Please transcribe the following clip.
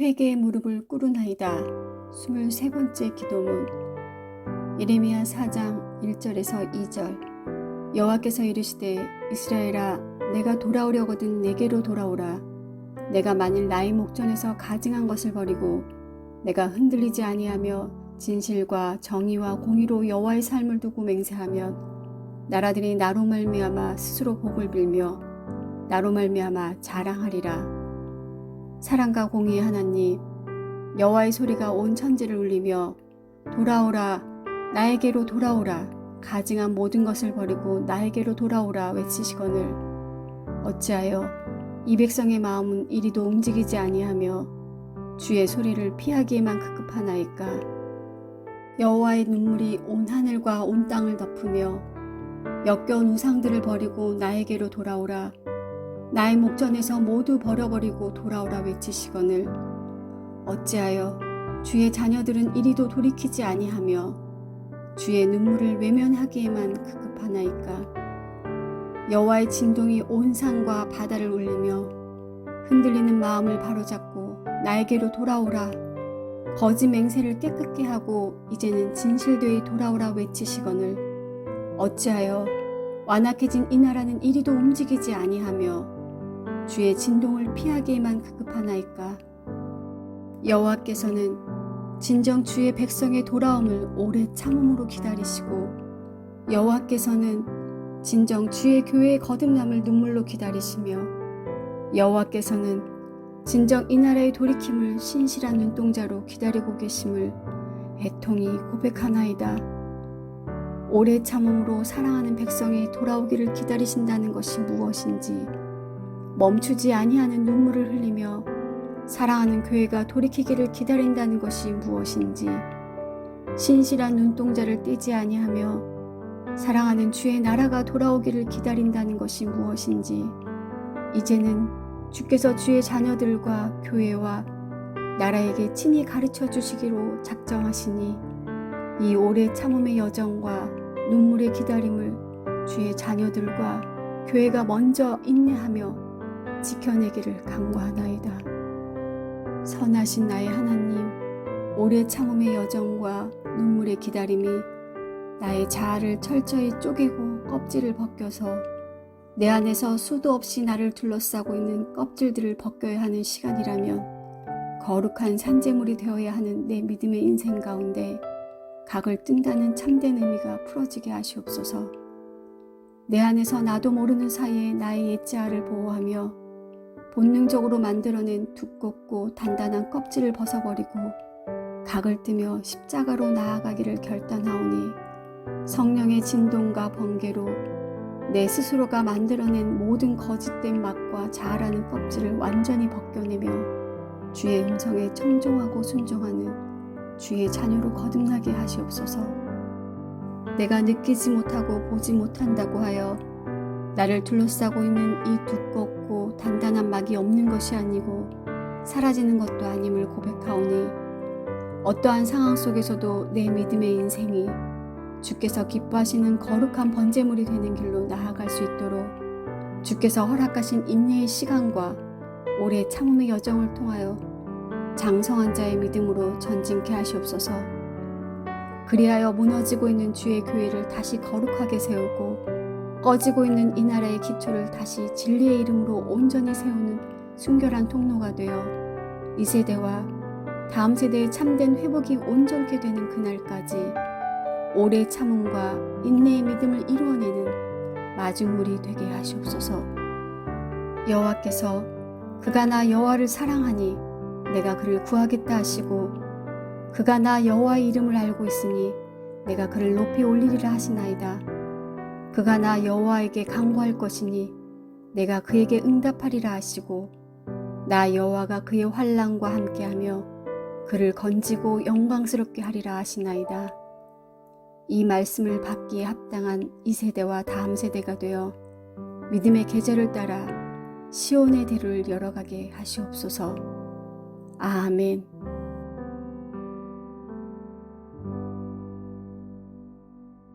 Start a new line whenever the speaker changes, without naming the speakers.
회개의 무릎을 꿇으나이다. 23번째 기도문. 예레미야 4장 1절에서 2절. 여호와께서 이르시되 이스라엘아 내가 돌아오려거든 내게로 돌아오라. 내가 만일 나의 목전에서 가증한 것을 버리고 내가 흔들리지 아니하며 진실과 정의와 공의로 여호와의 삶을 두고 맹세하면 나라들이 나로 말미암아 스스로 복을 빌며 나로 말미암아 자랑하리라 사랑과 공의의 하나님 여호와의 소리가 온 천지를 울리며 돌아오라 나에게로 돌아오라 가증한 모든 것을 버리고 나에게로 돌아오라 외치시거늘. 어찌하여 이 백성의 마음은 이리도 움직이지 아니하며 주의 소리를 피하기에만 급급하나이까? 여호와의 눈물이 온 하늘과 온 땅을 덮으며 역겨운 우상들을 버리고 나에게로 돌아오라 나의 목전에서 모두 버려버리고 돌아오라 외치시거늘. 어찌하여 주의 자녀들은 이리도 돌이키지 아니하며 주의 눈물을 외면하기에만 급급하나이까? 여호와의 진동이 온 산과 바다를 울리며 흔들리는 마음을 바로잡고 나에게로 돌아오라. 거짓 맹세를 깨끗게 하고 이제는 진실되이 돌아오라 외치시거늘. 어찌하여 완악해진 이 나라는 이리도 움직이지 아니하며 주의 진동을 피하기에만 급급하나이까 여호와께서는 진정 주의 백성의 돌아옴을 오래 참음으로 기다리시고 여호와께서는 진정 주의 교회의 거듭남을 눈물로 기다리시며 여호와께서는 진정 이 나라의 돌이킴을 신실한 눈동자로 기다리고 계심을 애통이 고백하나이다. 오래 참음으로 사랑하는 백성이 돌아오기를 기다리신다는 것이 무엇인지 멈추지 아니하는 눈물을 흘리며 사랑하는 교회가 돌이키기를 기다린다는 것이 무엇인지 신실한 눈동자를 떼지 아니하며 사랑하는 주의 나라가 돌아오기를 기다린다는 것이 무엇인지 이제는 주께서 주의 자녀들과 교회와 나라에게 친히 가르쳐 주시기로 작정하시니 이 오래 참음의 여정과 눈물의 기다림을 주의 자녀들과 교회가 먼저 인내하며 지켜내기를 간구하나이다. 선하신 나의 하나님, 오래 참음의 여정과 눈물의 기다림이 나의 자아를 철저히 쪼개고 껍질을 벗겨서 내 안에서 수도 없이 나를 둘러싸고 있는 껍질들을 벗겨야 하는 시간이라면 거룩한 산재물이 되어야 하는 내 믿음의 인생 가운데 각을 뜬다는 참된 의미가 풀어지게 하시옵소서. 내 안에서 나도 모르는 사이에 나의 옛자아를 보호하며 본능적으로 만들어낸 두껍고 단단한 껍질을 벗어버리고 각을 뜨며 십자가로 나아가기를 결단하오니 성령의 진동과 번개로 내 스스로가 만들어낸 모든 거짓된 맛과 자아라는 껍질을 완전히 벗겨내며 주의 음성에 청종하고 순종하는 주의 자녀로 거듭나게 하시옵소서. 내가 느끼지 못하고 보지 못한다고 하여 나를 둘러싸고 있는 이 두껍고 단단한 막이 없는 것이 아니고 사라지는 것도 아님을 고백하오니 어떠한 상황 속에서도 내 믿음의 인생이 주께서 기뻐하시는 거룩한 번제물이 되는 길로 나아갈 수 있도록 주께서 허락하신 인내의 시간과 오래 참음의 여정을 통하여 장성한 자의 믿음으로 전진케 하시옵소서. 그리하여 무너지고 있는 주의 교회를 다시 거룩하게 세우고 꺼지고 있는 이 나라의 기초를 다시 진리의 이름으로 온전히 세우는 순결한 통로가 되어 이 세대와 다음 세대의 참된 회복이 온전케 되는 그날까지 오래 참음과 인내의 믿음을 이루어내는 마중물이 되게 하시옵소서. 여호와께서 그가 나 여호와를 사랑하니 내가 그를 구하겠다 하시고 그가 나 여호와의 이름을 알고 있으니 내가 그를 높이 올리리라 하시나이다. 그가 나 여호와에게 간구할 것이니 내가 그에게 응답하리라 하시고 나 여호와가 그의 환란과 함께하며 그를 건지고 영광스럽게 하리라 하시나이다. 이 말씀을 받기에 합당한 이 세대와 다음 세대가 되어 믿음의 계절을 따라 시온의 대를 열어가게 하시옵소서. 아멘.